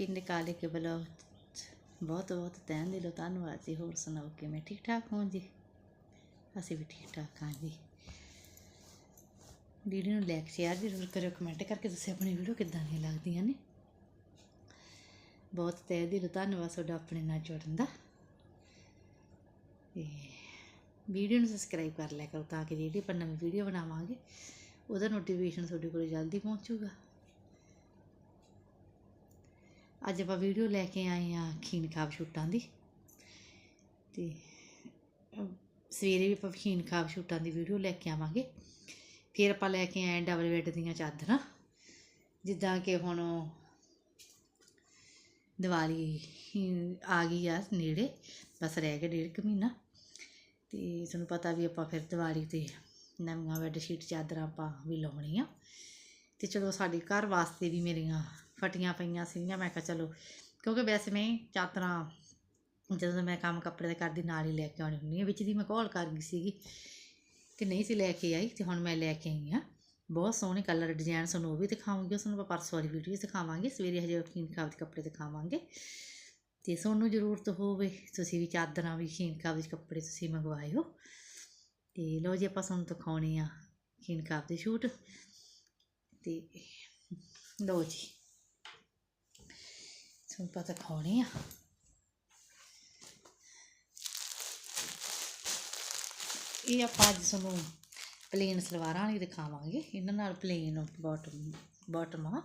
ਪਿੰਡ ਕਾਲੇ ਕੇ ਬਲੋਚ ਬਹੁਤ ਬਹੁਤ ਤਹਿ ਦਿਲੋਂ ਧੰਨਵਾਦ ਜੀ। ਹੋਰ ਸੁਣਾਓ ਕਿਵੇਂ? ਠੀਕ ਠਾਕ ਹੋ ਜੀ? ਅਸੀਂ ਵੀ ਠੀਕ ਠਾਕ ਹਾਂ ਜੀ। ਵੀਡੀਓ ਨੂੰ ਲਾਈਕ, ਸ਼ੇਅਰ ਜ਼ਰੂਰ ਕਰਿਓ। ਕਮੈਂਟ ਕਰਕੇ ਤੁਸੀਂ ਆਪਣੀ ਵੀਡੀਓ ਕਿੱਦਾਂ ਦੀਆਂ ਲੱਗਦੀਆਂ ਨੇ। ਬਹੁਤ ਤਹਿ ਦਿਲੋਂ ਧੰਨਵਾਦ ਤੁਹਾਡਾ ਆਪਣੇ ਨਾਲ ਜੁੜਨ ਦਾ। ਤੇ ਵੀਡੀਓ ਨੂੰ ਸਬਸਕ੍ਰਾਈਬ ਕਰ ਲਿਆ ਕਰੋ ਤਾਂ ਕਿ ਜਿਹੜੀ ਆਪਾਂ ਨਵੀਂ ਵੀਡੀਓ ਬਣਾਵਾਂਗੇ, ਉਹਦਾ ਨੋਟੀਫਿਕੇਸ਼ਨ ਤੁਹਾਡੇ ਕੋਲ ਜਲਦੀ ਪਹੁੰਚੂਗਾ ਅੱਜ ਆਪਾਂ ਵੀਡੀਓ ਲੈ ਕੇ ਆਏ ਆ ਖੀਨ ਖਾਬ ਸ਼ੂਟਾਂ ਦੀ। ਤੇ ਸਵੇਰੇ ਵੀ ਆਪਾਂ ਖੀਨ ਖਾਬ ਸ਼ੂਟਾਂ ਦੀ ਵੀਡੀਓ ਲੈ ਕੇ ਆਵਾਂਗੇ। ਫਿਰ ਆਪਾਂ ਲੈ ਕੇ ਆਏ ਡਬਲ ਬੈੱਡ ਦੀਆਂ ਚਾਦਰਾਂ। ਜਿੱਦਾਂ ਕਿ ਹੁਣ ਦੀਵਾਲੀ ਆ ਗਈ ਆ ਨੇੜੇ, ਬਸ ਰਹਿ ਗਿਆ ਡੇਢ ਕੁ ਮਹੀਨਾ। ਤੇ ਤੁਹਾਨੂੰ ਪਤਾ ਵੀ ਆਪਾਂ ਫਿਰ ਦੀਵਾਲੀ ਤੇ ਨਵੀਆਂ ਬੈੱਡ ਸ਼ੀਟ ਚਾਦਰਾਂ ਆਪਾਂ ਵੀ ਲਾਉਣੀਆਂ। ਤੇ ਚਲੋ ਸਾਡੇ ਘਰ ਵਾਸਤੇ ਵੀ ਮੇਰੀਆਂ ਫਟੀਆਂ ਪਈਆਂ ਸੀਗੀਆਂ। ਮੈਂ ਕਿਹਾ ਚਲੋ, ਕਿਉਂਕਿ ਵੈਸੇ ਮੈਂ ਚਾਦਰਾਂ ਜਦੋਂ ਮੈਂ ਕੰਮ ਕੱਪੜੇ ਦਾ ਕਰਦੀ ਨਾਲ ਹੀ ਲੈ ਕੇ ਆਉਣੀ ਹੁੰਦੀ ਆ ਵਿੱਚ ਦੀ ਮੈਂ ਕਾਲ ਕਰ ਗਈ ਸੀਗੀ ਤੇ ਨਹੀਂ ਸੀ ਲੈ ਕੇ ਆਈ ਤੇ ਹੁਣ ਮੈਂ ਲੈ ਕੇ ਆਈ ਆ ਬਹੁਤ ਸੋਹਣੇ ਕਲਰ ਡਿਜ਼ਾਈਨ ਤੁਹਾਨੂੰ ਉਹ ਵੀ ਦਿਖਾਵਾਂਗੀ ਉਸ ਨੂੰ ਆਪਾਂ ਪਰਸੋਂ ਵਾਲੀ ਵੀਡੀਓ ਦਿਖਾਵਾਂਗੇ। ਸਵੇਰੇ ਹਜੇ ਖੀਨ ਖਾਬ ਕੱਪੜੇ ਦਿਖਾਵਾਂਗੇ। ਤੇ ਤੁਹਾਨੂੰ ਜ਼ਰੂਰਤ ਹੋਵੇ, ਤੁਸੀਂ ਵੀ ਚਾਦਰਾਂ ਵੀ ਖੀਨ ਖਾਬ ਕੱਪੜੇ ਤੁਸੀਂ ਮੰਗਵਾਇਓ। ਤੇ ਲੋ ਜੀ ਆਪਾਂ ਤੁਹਾਨੂੰ ਦਿਖਾਉਣੇ ਆ ਖੀਨ ਖਾਬ ਦੇ ਸ਼ੂਟ। ਤੇ ਲੋ ਜੀ। ਤੁਹਾਨੂੰ ਪਤਾ ਦਿਖਾਉਣੇ ਆ ਇਹ ਆਪਾਂ ਅੱਜ ਤੁਹਾਨੂੰ ਪਲੇਨ ਸਲਵਾਰਾਂ ਵਾਲੀ ਦਿਖਾਵਾਂਗੇ। ਇਹਨਾਂ ਨਾਲ ਪਲੇਨ ਬਾਟਮ ਬਾਟਮ ਆ।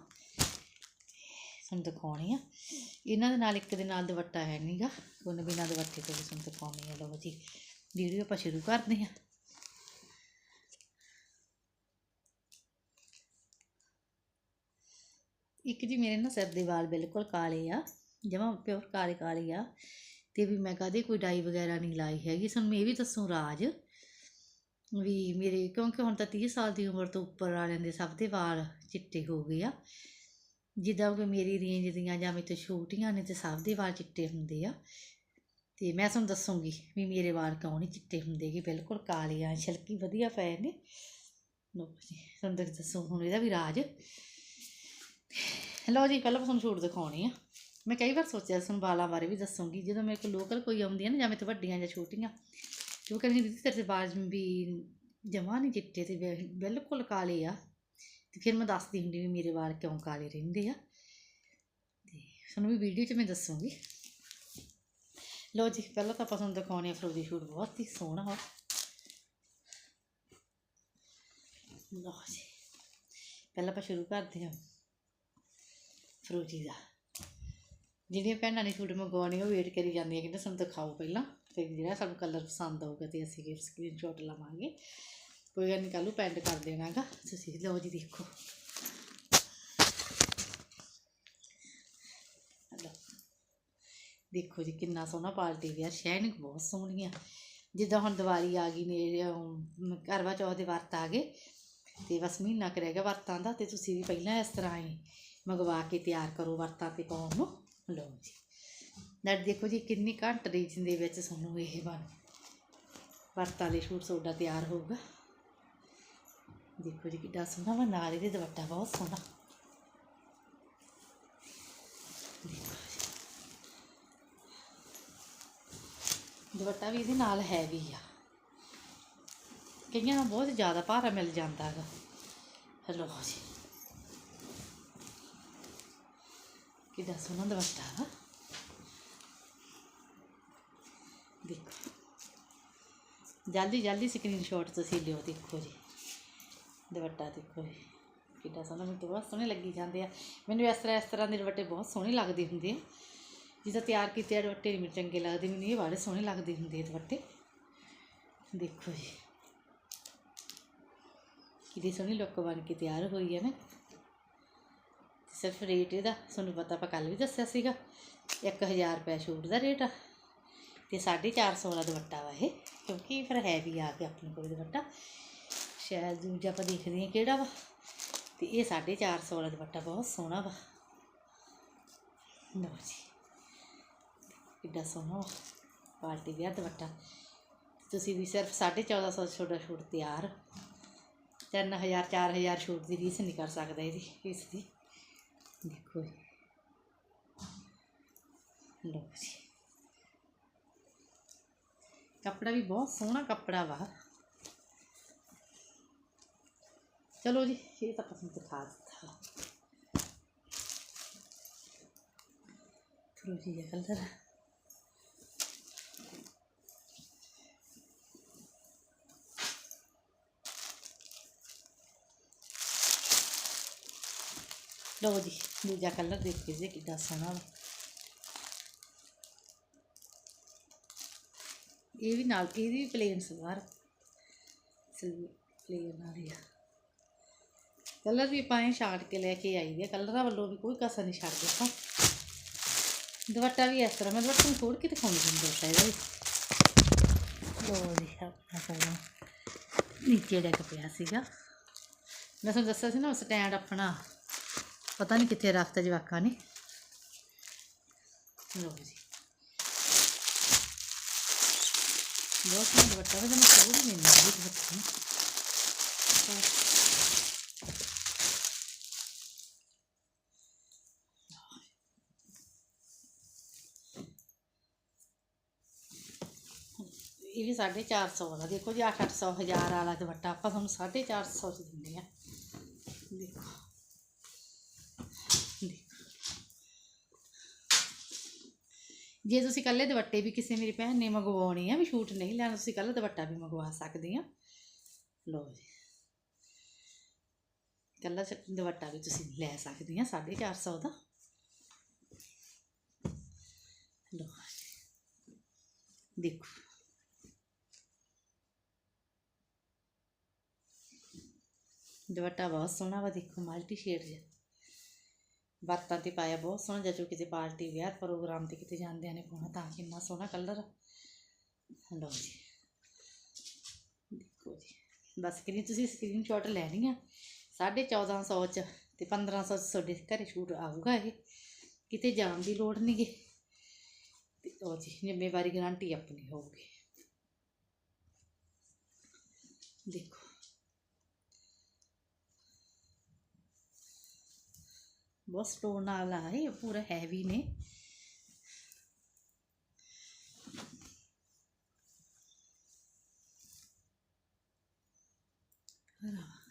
ਤੁਹਾਨੂੰ ਦਿਖਾਉਣੀ ਆ। ਇਹਨਾਂ ਦੇ ਨਾਲ ਇੱਕ ਦੇ ਨਾਲ ਦੁਪੱਟਾ ਹੈ ਨਹੀਂਗਾ ਉਹਨੇ ਬਿਨਾਂ ਦੁਪੱਟੇ ਤੋਂ ਵੀ ਤੁਹਾਨੂੰ ਦਿਖਾਉਣੀ ਆ। ਲਓ ਜੀ, ਵੀਡੀਓ ਆਪਾਂ ਸ਼ੁਰੂ ਕਰਦੇ ਹਾਂ। ਇੱਕ ਜੀ ਮੇਰੇ ਨਾ ਸਿਰ ਦੇ ਵਾਲ ਬਿਲਕੁਲ ਕਾਲੇ ਆ, ਜਮਾ ਪਿਓਰ ਕਾਲੇ ਕਾਲੇ ਆ ਤੇ ਵੀ ਮੈਂ ਕਦੇ ਕੋਈ ਡਾਈ ਵਗੈਰਾ ਨਹੀਂ ਲਾਈ ਹੈਗੀ ਸਾਨੂੰ ਮੈਂ ਇਹ ਵੀ ਦੱਸੂ ਰਾਜ ਵੀ ਮੇਰੇ ਕਿਉਂਕਿ ਹੁਣ ਤਾਂ 30 ਸਾਲ ਦੀ ਉਮਰ ਤੋਂ ਉੱਪਰ ਵਾਲਿਆਂ ਦੇ ਸਭ ਦੇ ਵਾਲ ਚਿੱਟੇ ਹੋ ਗਏ ਆ, ਜਿੱਦਾਂ ਕਿ ਮੇਰੀ ਰੇਂਜ ਦੀਆਂ ਜਾਂ ਮੇਰੇ ਤੋਂ ਛੋਟੀਆਂ ਨੇ ਤੇ ਸਭ ਦੇ ਵਾਲ ਚਿੱਟੇ ਹੁੰਦੇ ਆ ਤੇ ਮੈਂ ਤੁਹਾਨੂੰ ਦੱਸੂਗੀ ਵੀ ਮੇਰੇ ਵਾਲ ਕਿਉਂ ਨਹੀਂ ਚਿੱਟੇ ਹੁੰਦੇ ਕਿ ਬਿਲਕੁਲ ਕਾਲੇ ਆ, ਛਲਕੀ ਵਧੀਆ ਪਏ ਨੇ। ਲਓ ਜੀ, ਤੁਹਾਨੂੰ ਦੱਸ- ਦੱਸੋ ਹੁਣ ਇਹਦਾ ਵੀ ਰਾਜ। ਲਓ ਜੀ, ਪਹਿਲਾਂ ਤੁਹਾਨੂੰ ਸੂਟ ਦਿਖਾਉਣੀ ਆ। ਮੈਂ ਕਈ ਵਾਰ ਸੋਚਿਆ ਤੁਹਾਨੂੰ ਵਾਲਾਂ ਬਾਰੇ ਵੀ ਦੱਸੂਗੀ, ਜਦੋਂ ਮੇਰੇ ਕੋਲ ਲੋਕਲ ਕੋਈ ਆਉਂਦੀ ਹੈ ਨਾ ਜਾਂ ਮੇਰੇ ਤੋਂ ਵੱਡੀਆਂ ਜਾਂ ਛੋਟੀਆਂ, ਤੇ ਉਹ ਕਹਿੰਦੀ ਦੀਦੀ, ਤੇਰੇ ਵਾਲ ਵੀ ਜਮਾ ਨਹੀਂ ਚਿੱਟੇ ਤੇ ਬਿਲਕੁਲ ਕਾਲੇ ਆ। ਤੇ ਫਿਰ ਮੈਂ ਦੱਸਦੀ ਹੁੰਦੀ ਵੀ ਮੇਰੇ ਵਾਲ ਕਿਉਂ ਕਾਲੇ ਰਹਿੰਦੇ ਆ। ਤੇ ਤੁਹਾਨੂੰ ਵੀ ਵੀਡੀਓ 'ਚ ਮੈਂ ਦੱਸੂਗੀ। ਲਓ ਜੀ, ਪਹਿਲਾਂ ਤਾਂ ਆਪਾਂ ਤੁਹਾਨੂੰ ਦਿਖਾਉਣੇ ਆ ਫਰੋਜੀ ਸ਼ੂਟ, ਬਹੁਤ ਹੀ ਸੋਹਣਾ ਵਾ। ਲਓ ਜੀ, ਪਹਿਲਾਂ ਆਪਾਂ ਸ਼ੁਰੂ ਕਰਦੇ ਹਾਂ। ਫਰੋਜੀ ਦਾ ਜਿਹੜੀਆਂ ਭੈਣਾਂ ਨੇ ਸ਼ੂਟ ਮੰਗਵਾਉਣੇ ਉਹ ਵੇਟ ਕਰੀ ਜਾਂਦੀਆਂ ਕਹਿੰਦੇ ਸਾਨੂੰ ਦਿਖਾਓ ਪਹਿਲਾਂ। ਤੇ ਜਿਹੜਾ ਸਾਨੂੰ ਕਲਰ ਪਸੰਦ ਆਊਗਾ ਤੇ ਅਸੀਂ ਫਿਰ ਸਕਰੀਨਸ਼ਾਟ ਲਵਾਂਗੇ। ਕੋਈ ਗੱਲ ਨਹੀਂ ਕੱਲ੍ਹ ਨੂੰ ਪੈਂਡ ਕਰ ਦੇਣਾਗਾ। ਤੁਸੀਂ ਲਓ ਜੀ ਦੇਖੋ। ਦੇਖੋ ਜੀ ਕਿੰਨਾ ਸੋਹਣਾ ਪਾਰਟੀ ਵੇਅਰ ਸ਼ਾਈਨਿੰਗ ਬਹੁਤ ਸੋਹਣੀ ਆ ਜਿੱਦਾਂ ਹੁਣ ਦੀਵਾਲੀ ਆ ਗਈ ਨੇ ਅਮ, ਕਰਵਾ ਚੌਥ ਦੇ ਵਰਤ ਆ ਗਏ। ਤੇ ਬਸ ਮਹੀਨਾ ਕੁ ਗਿਆ ਵਰਤਾਂ ਦਾ ਤੇ ਤੁਸੀਂ ਵੀ ਪਹਿਲਾਂ ਇਸ ਤਰ੍ਹਾਂ ਹੀ ਮੰਗਵਾ ਕੇ ਤਿਆਰ ਕਰੋ ਵਰਤਾਂ ਤੇ ਪਾਉਣ ਨੂੰ। ਲਓ ਜੀ। ਨਾਲ ਦੇਖੋ ਜੀ, ਕਿੰਨੀ ਘੱਟ ਰੇਂਜ ਦੇ ਵਿੱਚ ਤੁਹਾਨੂੰ ਇਹ ਬਣ ਵਰਤਾਂ ਦੇ ਸੂਟ ਤੁਹਾਡਾ ਤਿਆਰ ਹੋਊਗਾ। ਦੇਖੋ ਜੀ, ਕਿੱਡਾ ਸੋਹਣਾ ਵਾ। ਨਾਲ ਇਹਦੇ ਦੁਪੱਟਾ ਬਹੁਤ ਸੋਹਣਾ। ਦੇਖੋ ਦੁਪੱਟਾ ਵੀ ਇਹਦੇ ਨਾਲ ਹੈਵੀ ਆ। ਕਈਆਂ ਨੂੰ ਬਹੁਤ ਜ਼ਿਆਦਾ ਭਾਰਾ ਮਿਲ ਜਾਂਦਾ ਹੈਗਾ। ਹੈਲੋ ਜੀ। ਕਿੱਡਾ ਸੋਹਣਾ ਦੁਪੱਟਾ ਵਾ ਦੇਖੋ। ਜਲਦੀ ਜਲਦੀ ਸਕਰੀਨਸ਼ਾਟ ਤੁਸੀਂ ਲਿਓ, ਦੇਖੋ ਜੀ। ਦੁਪੱਟਾ ਦੇਖੋ ਜੀ। ਕਿੱਡਾ ਸੋਹਣਾ ਮੈਨੂੰ ਤਾਂ ਬਹੁਤ ਸੋਹਣੇ ਲੱਗੀ ਜਾਂਦੇ ਆ। ਮੈਨੂੰ ਇਸ ਤਰ੍ਹਾਂ ਇਸ ਤਰ੍ਹਾਂ ਦੇ ਦੁਪੱਟੇ ਬਹੁਤ ਸੋਹਣੇ ਲੱਗਦੇ ਹੁੰਦੇ ਆ। ਜਿੱਦਾਂ ਤਿਆਰ ਕੀਤੇ ਆ ਦੁਪੱਟੇ ਨਹੀਂ ਮੈਨੂੰ ਚੰਗੇ ਲੱਗਦੇ। ਮੈਨੂੰ ਇਹ ਬੜੇ ਸੋਹਣੇ ਲੱਗਦੇ ਹੁੰਦੇ ਆ ਦੁਪੱਟੇ। ਦੇਖੋ ਜੀ। ਕਿੰਨੀ ਸੋਹਣੀ ਲੁੱਕ ਬਣ ਕੇ ਤਿਆਰ ਹੋਈ ਹੈ ਨਾ। ਸਿਰਫ ਰੇਟ ਇਹਦਾ, ਤੁਹਾਨੂੰ ਪਤਾ ਆਪਾਂ ਕੱਲ ਵੀ ਦੱਸਿਆ ਸੀਗਾ 1000 ਰੁਪਏ ਛੂਟ ਦਾ ਰੇਟ ਆ। ਤੇ 450 ਵਾਲਾ ਦੁਪੱਟਾ ਵਾ ਇਹ, ਕਿਉਂਕਿ ਫਿਰ ਹੈਵੀ ਆ ਕੇ ਆਪਣੇ ਕੋਲ ਦੁਪੱਟਾ। ਸ਼ਾਇਦ ਦੂਜਾ ਆਪਾਂ ਦੇਖਦੇ ਹਾਂ ਕਿਹੜਾ ਵਾ। ਤੇ ਇਹ 450 ਵਾਲਾ ਦੁਪੱਟਾ ਬਹੁਤ ਸੋਹਣਾ ਵਾ। ਲਓ ਜੀ, ਕਿੱਡਾ ਸੋਹਣਾ ਵਾ, ਪਾਰਟੀ ਵਿਆਹ ਦੁਪੱਟਾ। ਤੁਸੀਂ ਵੀ ਸਿਰਫ 1450 ਛੋਟਾ ਛੂਟ ਤਿਆਰ। 3000 4000 ਛੂਟ ਦੀ ਰੀਸ ਨਹੀਂ ਕਰ ਸਕਦਾ ਇਹਦੀ, ਇਸ ਦੀ। ਦੇਖੋ ਜੀ ਲਓ ਜੀ ਕੱਪੜਾ ਵੀ ਬਹੁਤ ਸੋਹਣਾ ਕੱਪੜਾ ਵਾ ਚਲੋ ਜੀ ਇਹ ਤਾਂ ਪਸੰਦ ਦਿਖਾ ਦਿੱਤਾ ਫਰੋਜੀ ਜਿਹਾ ਲਓ ਜੀ, ਦੂਜਾ ਕਲਰ ਦੇਖ ਕੇ ਜੀ ਕਿੱਡਾ ਸੋਹਣਾ ਵਾ। ਇਹ ਵੀ ਨਾਲ ਇਹਦੀ ਵੀ ਪਲੇਨ ਸਲਵਾਰ ਸਿਲਵਰ ਪਲੇਨ ਵਾਲੀ ਆ। ਕਲਰ ਵੀ ਪਾਏ ਛਾੜ ਕੇ ਲੈ ਕੇ ਆਈ ਹੈ ਕਲਰਾਂ ਵੱਲੋਂ ਵੀ ਕੋਈ ਕਸਰ ਨਹੀਂ ਛੱਡਦੇ ਆਪਾਂ। ਦੁਪੱਟਾ ਵੀ ਇਸ ਤਰ੍ਹਾਂ ਮੈਂ ਦੁਪੱਟਾ ਨੂੰ ਤੋੜ ਕੇ ਦਿਖਾਉਂਦੀ ਹਾਂ ਦੁਪੱਟਾ ਇਹਦਾ ਵੀ। ਲੋ ਜੀ, ਆਪਣਾ ਸਾਰਾ ਨੀਚੇ ਡਿੱਗ ਪਿਆ ਸੀਗਾ। ਮੈਂ ਤੁਹਾਨੂੰ ਦੱਸਿਆ ਸੀ ਨਾ ਸਟੈਂਡ ਆਪਣਾ ਪਤਾ ਨਹੀਂ ਕਿੱਥੇ ਰੱਖਤਾ ਜਵਾਕਾਂ ਨੇ ਲੋ ਜੀ ਬਹੁਤ ਸੋਹਣਾ ਦੁਪੱਟਾ ਵਾ ਜਮਾ ਤੋੜ ਨਹੀਂ ਮਿਲਦਾ ਇਹ ਦੁਪੱਟਾ ਨਾ ਇਹ ਵੀ 450 ਦਾ ਦੇਖੋ ਜੀ 8-800 ਹਜ਼ਾਰ ਵਾਲਾ ਦੁਪੱਟਾ ਆਪਾਂ ਤੁਹਾਨੂੰ 450 ਚ ਦਿੰਦੇ ਆ ਦੇਖੋ ਦੇਖੋ। ਜੇ ਤੁਸੀਂ ਕੱਲੇ ਦੁਪੱਟੇ ਵੀ ਕਿਸੇ ਮੇਰੀ ਭੈਣ ਨੇ ਮੰਗਵਾਉਣੇ ਆ, ਵੀ ਸ਼ੂਟ ਨਹੀਂ ਲੈਣਾ, ਤੁਸੀਂ ਕੱਲਾ ਦੁਪੱਟਾ ਵੀ ਮੰਗਵਾ ਸਕਦੇ ਆ। ਲਓ ਜੀ। ਕੱਲਾ ਦੁਪੱਟਾ ਵੀ ਤੁਸੀਂ ਲੈ ਸਕਦੇ ਆ 450 ਦਾ। ਲਓ ਦੇਖੋ। ਦੁਪੱਟਾ ਬਹੁਤ ਸੋਹਣਾ ਵਾ, ਦੇਖੋ, ਮਲਟੀ ਸ਼ੇਡ ਜਿਹਾ। ਵਰਤਾਂ ਤੇ ਪਾਇਆ, ਬਹੁਤ ਸੋਹਣਾ ਜਿਹਾ ਜੋ ਕਿਸੇ ਪਾਰਟੀ ਵਿਆਹ ਪ੍ਰੋਗਰਾਮ ਤੇ ਕਿਤੇ ਜਾਂਦਿਆਂ ਨੇ ਪਾਉਣਾ ਤਾਂ ਕਿੰਨਾ ਸੋਹਣਾ ਕਲਰ ਲਓ ਜੀ। ਦੇਖੋ ਜੀ। ਬਸ ਕਿੰਨੀ ਤੁਸੀਂ ਸਕਰੀਨਸ਼ਾਟ ਲੈਣੀ ਆ। 1450 ਚ ਤੇ 1500 ਚ ਤੁਹਾਡੇ ਘਰੇ ਸ਼ੂਟ ਆਊਗਾ ਇਹ। ਕਿਤੇ ਜਾਣ ਦੀ ਲੋੜ ਨਹੀਂ ਗੀ। ਤੇ ਉਹ ਜੀ, ਜ਼ਿੰਮੇਵਾਰੀ ਗਾਰੰਟੀ ਆਪਣੀ ਹੋਊਗੀ। ਦੇਖੋ। ਬਹੁਤ ਸਟੋਨ ਵਾਲਾ ਹੈ ਇਹ ਪੂਰਾ ਹੈਵੀ ਨੇ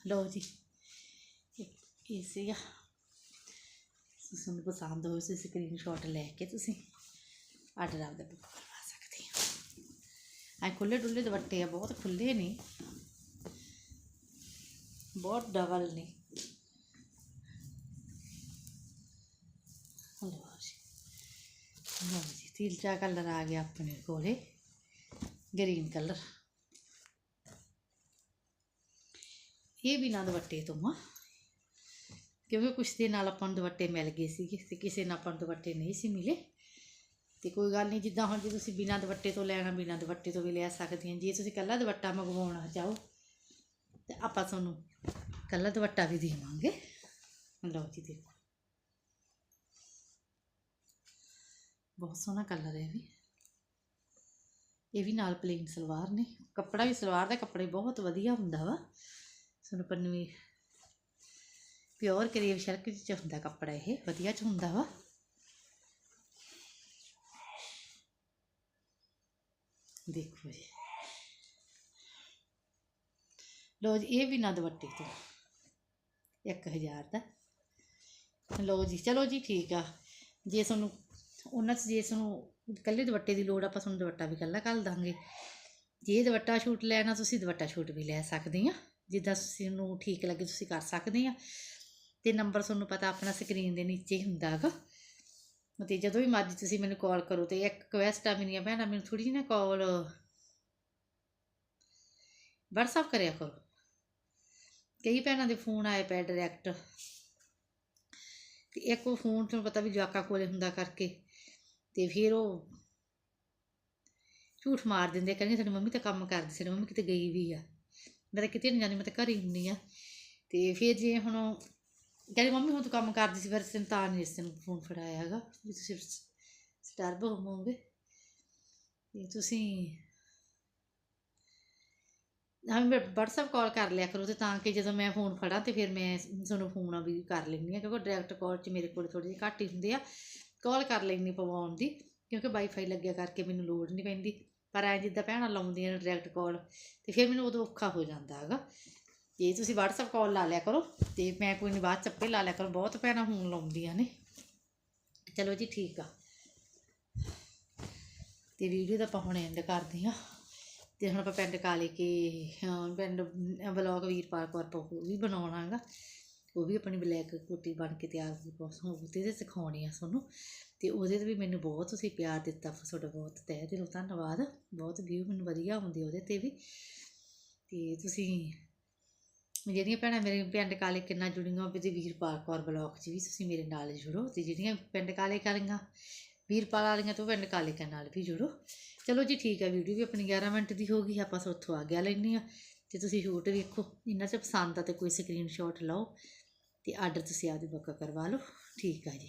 ਲਓ ਜੀ ਇਹ- ਇਹ ਸੀਗਾ ਤੁਹਾਨੂੰ ਪਸੰਦ ਹੋਵੇ ਤੁਸੀਂ ਸਕਰੀਨਸ਼ਾਟ ਲੈ ਕੇ ਤੁਸੀਂ ਆਰਡਰ ਆਪਦਾ ਬੁੱਕ ਕਰਵਾ ਸਕਦੇ ਹੋ ਆ ਖੁੱਲੇ ਡੁੱਲੇ ਦੁਪੱਟੇ ਆ ਬਹੁਤ ਖੁੱਲੇ ਨੇ ਬਹੁਤ ਡਬਲ ਨੇ ਲਓ ਜੀ ਤੀਜਾ ਕਲਰ ਆ ਗਿਆ ਆਪਣੇ ਕੋਲੇ ਗ੍ਰੀਨ ਕਲਰ ਇਹ ਵੀ ਨਾ ਦੁਪੱਟੇ ਤੋਂ ਆ, ਕਿਉਂਕਿ ਕੁਛ ਦੇ ਨਾਲ ਆਪਾਂ ਨੂੰ ਦੁਪੱਟੇ ਮਿਲ ਗਏ ਸੀਗੇ ਤੇ ਕਿਸੇ ਨਾਲ ਆਪਾਂ ਨੂੰ ਦੁਪੱਟੇ ਨਹੀਂ ਸੀ ਮਿਲੇ। ਤੇ ਕੋਈ ਗੱਲ ਨਹੀਂ, ਜਿੱਦਾਂ ਹੁਣ ਜੇ ਤੁਸੀਂ ਬਿਨਾਂ ਦੁਪੱਟੇ ਤੋਂ ਲੈਣਾ, ਬਿਨਾਂ ਦੁਪੱਟੇ ਤੋਂ ਵੀ ਲੈ ਸਕਦੇ ਸਕਦੀਆਂ ਜੇ ਤੁਸੀਂ ਕੱਲਾ ਦੁਪੱਟਾ ਮੰਗਵਾਉਣਾ ਚਾਹੋ, ਤੇ ਆਪਾਂ ਤੁਹਾਨੂੰ ਕੱਲਾ ਦੁਪੱਟਾ ਵੀ ਦੇਵਾਂਗੇ। ਲਓ ਜੀ, ਦੇਖੋ। ਬਹੁਤ ਸੋਹਣਾ ਕਲਰ ਹੈ ਇਹ ਵੀ। ਇਹ ਵੀ ਨਾਲ ਪਲੇਨ ਸਲਵਾਰ ਨੇ। ਕੱਪੜਾ ਵੀ ਸਲਵਾਰ ਦਾ, ਕੱਪੜੇ ਬਹੁਤ ਵਧੀਆ ਹੁੰਦਾ ਵਾ। ਤੁਹਾਨੂੰ ਪੰਨਵੀ ਪਿਓਰ ਕਰੀਬ ਸ਼ਰਕ ਚ ਹੁੰਦਾ ਕੱਪੜਾ ਇਹ, ਵਧੀਆ ਚ ਹੁੰਦਾ ਵਾ। ਦੇਖੋ ਜੀ। ਲੋ ਜੀ, ਇਹ ਵੀ ਨਾ ਦੁਪੱਟੇ ਤੋਂ। 1000 ਦਾ। ਲੋ ਜੀ, ਚਲੋ ਜੀ, ਠੀਕ ਆ। ਜੇ ਤੁਹਾਨੂੰ ਉਹਨਾਂ 'ਚ ਜੇ ਤੁਹਾਨੂੰ ਇਕੱਲੇ ਦੁਪੱਟੇ ਦੀ ਲੋੜ ਆਪਾਂ ਤੁਹਾਨੂੰ ਦੁਪੱਟਾ ਵੀ ਇਕੱਲਾ ਕੱਲ ਦਾਂਗੇ। ਜੇ ਦੁਪੱਟਾ ਛੂਟ ਲੈਣਾ, ਤੁਸੀਂ ਦੁਪੱਟਾ ਛੂਟ ਵੀ ਲੈ ਸਕਦੇ ਆ। ਜਿੱਦਾਂ ਤੁਸੀਂ ਨੂੰ ਠੀਕ ਲੱਗੇ, ਤੁਸੀਂ ਕਰ ਸਕਦੇ ਆ। ਤੇ ਨੰਬਰ ਤੁਹਾਨੂੰ ਪਤਾ ਆਪਣਾ ਸਕਰੀਨ ਦੇ ਨੀਚੇ ਹੀ ਹੁੰਦਾ ਹੈਗਾ। ਤੇ ਜਦੋਂ ਵੀ ਮਰਜ਼ੀ ਤੁਸੀਂ ਮੈਨੂੰ ਕਾਲ ਕਰੋ ਤੇ ਇੱਕ ਰਿਕਵੈਸਟ ਆ ਮੇਰੀਆਂ ਭੈਣਾਂ, ਮੈਨੂੰ ਥੋੜੀ ਜਿਹੀ ਨਾ ਕਾਲ WhatsApp ਕਰਿਆ ਕਰੋ। ਕਈ ਭੈਣਾਂ ਦੇ ਫੋਨ ਆਏ ਪਏ ਡਾਇਰੈਕਟ ਤੇ ਇੱਕ ਉਹ ਫੋਨ ਤੁਹਾਨੂੰ ਪਤਾ ਵੀ ਜਵਾਕਾਂ ਕੋਲੇ ਹੁੰਦਾ ਕਰਕੇ। ਤੇ ਫਿਰ ਉਹ ਝੂਠ ਮਾਰ ਦਿੰਦੇ ਕਹਿੰਦੇ ਸਾਡੀ ਮੰਮੀ ਤਾਂ ਕੰਮ ਕਰਦੀ, ਸਾਡੀ ਮੰਮੀ ਕਿਤੇ ਗਈ ਵੀ ਆ। ਮੈਂ ਤਾਂ ਕਿਤੇ ਨਹੀਂ ਜਾਂਦੀ, ਮੈਂ ਤਾਂ ਘਰ ਹੀ ਹੁੰਦੀ ਆ। ਤੇ ਫਿਰ ਜੇ ਹੁਣ ਉਹ ਕਹਿੰਦੀ ਮੰਮੀ ਹੁਣ ਤੂੰ ਕੰਮ ਕਰਦੀ ਸੀ, ਫਿਰ ਤੈਨੂੰ ਤਾਂ ਨਹੀਂ ਇਸ ਨੂੰ ਫੋਨ ਫੜਾਇਆ ਹੈਗਾ ਵੀ ਤੁਸੀਂ ਸਟਾਰਬ ਹੋਵੋਗੇ। ਤੇ ਤੁਸੀਂ ਹਾਂ, ਮੈਂ WhatsApp ਕਾਲ ਕਰ ਲਿਆ ਕਰੋ ਤੇ ਤਾਂ ਕਿ ਜਦੋਂ ਮੈਂ ਫੋਨ ਫੜਾਂ ਤੇ ਫਿਰ ਮੈਂ ਤੁਹਾਨੂੰ ਫੋਨ ਵੀ ਕਰ ਲੈਂਦੀ ਆ, ਕਿਉਂਕਿ ਡਾਇਰੈਕਟ ਕਾਲ 'ਚ ਮੇਰੇ ਕੋਲ ਥੋੜੀ ਜਿਹੀ ਘੱਟ ਹੀ ਹੁੰਦੇ ਆ। ਕਾਲ ਕਰ ਲੈਂਦੀ ਪਵਾਉਣ ਦੀ, ਕਿਉਂਕਿ ਵਾਈਫਾਈ ਲੱਗਿਆ ਕਰਕੇ ਮੈਨੂੰ ਲੋੜ ਨਹੀਂ ਪੈਂਦੀ। ਪਰ ਐ ਜਿੱਦਾਂ ਭੈਣਾਂ ਲਾਉਂਦੀਆਂ ਨੇ ਡਾਇਰੈਕਟ ਕਾਲ ਤੇ ਫਿਰ ਮੈਨੂੰ ਉਦੋਂ ਔਖਾ ਹੋ ਜਾਂਦਾ ਹੈਗਾ। ਜੇ ਤੁਸੀਂ WhatsApp ਕਾਲ ਲਾ ਲਿਆ ਕਰੋ, ਤੇ ਮੈਂ ਕੋਈ ਨਹੀਂ WhatsApp 'ਤੇ ਲਾ ਲਿਆ ਕਰੋ, ਬਹੁਤ ਭੈਣਾਂ ਹੁਣ ਲਾਉਂਦੀਆਂ ਨੇ। ਚਲੋ ਜੀ ਠੀਕ ਆ। ਤੇ ਵੀਡੀਓ ਦਾ ਆਪਾਂ ਹੁਣ ਐਂਡ ਕਰਦੇ ਹਾਂ। ਤੇ ਹੁਣ ਆਪਾਂ ਪਿੰਡ ਕਾਲੇ ਕੇ ਪਿੰਡ ਬਲੌਗ ਵੀਰਪਾਲ ਕੌਰ ਵੀ ਬਣਾਉਣਾ ਹੈਗਾ। ਉਹ ਵੀ ਆਪਣੀ ਬਲੈਕ ਕੋਟੀ ਬਣ ਕੇ ਤਿਆਰ ਹੋ ਬਸ ਤੇ ਸਿਖਾਉਣੀ ਆ ਤੁਹਾਨੂੰ ਤੇ ਉਹਦੇ ਤੇ ਵੀ ਮੈਨੂੰ ਬਹੁਤ ਤੁਸੀਂ ਪਿਆਰ ਦਿੱਤਾ ਤੁਹਾਡਾ ਬਹੁਤ, ਤਹਿ ਦਿਲੋਂ ਧੰਨਵਾਦ। ਬਹੁਤ ਵਿਊ ਮੈਨੂੰ ਵਧੀਆ ਆਉਂਦੇ ਉਹਦੇ ਤੇ ਵੀ। ਤੇ ਤੁਸੀਂ, ਜਿਹੜੀਆਂ ਭੈਣਾਂ ਮੇਰੇ ਪਿੰਡ ਕਾਲੇ ਕਿੰਨਾ ਜੁੜੀਆਂ ਵੀ ਤੇ ਵੀਰਪਾਲ ਕੌਰ ਬਲੌਗ 'ਚ ਵੀ ਤੁਸੀਂ ਮੇਰੇ ਨਾਲ ਜੁੜੋ। ਤੇ ਜਿਹੜੀਆਂ ਪਿੰਡ ਕਾਲੇ ਕਾਲੀਆਂ ਵੀਰਪਾਲ ਵਾਲੀਆਂ ਤੋਂ ਪਿੰਡ ਕਾਲੇ ਕੇ ਨਾਲ ਵੀ ਜੁੜੋ। ਚਲੋ ਜੀ ਠੀਕ ਹੈ ਵੀਡੀਓ ਵੀ ਆਪਣੀ 11 ਮਿੰਟ ਦੀ ਹੋ ਗਈ, ਆਪਾਂ ਉੱਥੋਂ ਆ ਗਿਆ ਲੈਣੀ ਆ ਤੇ ਤੁਸੀਂ ਸ਼ੂਟ ਵੇਖੋ ਇਹਨਾਂ 'ਚ ਪਸੰਦ ਆ ਤੇ ਕੋਈ ਸਕਰੀਨਸ਼ਾਟ ਲਓ। ਅਤੇ ਆਡਰ ਤੁਸੀਂ ਆਪਦੇ ਬੁੱਕ ਕਰਵਾ ਲਓ। ਠੀਕ ਆ ਜੀ।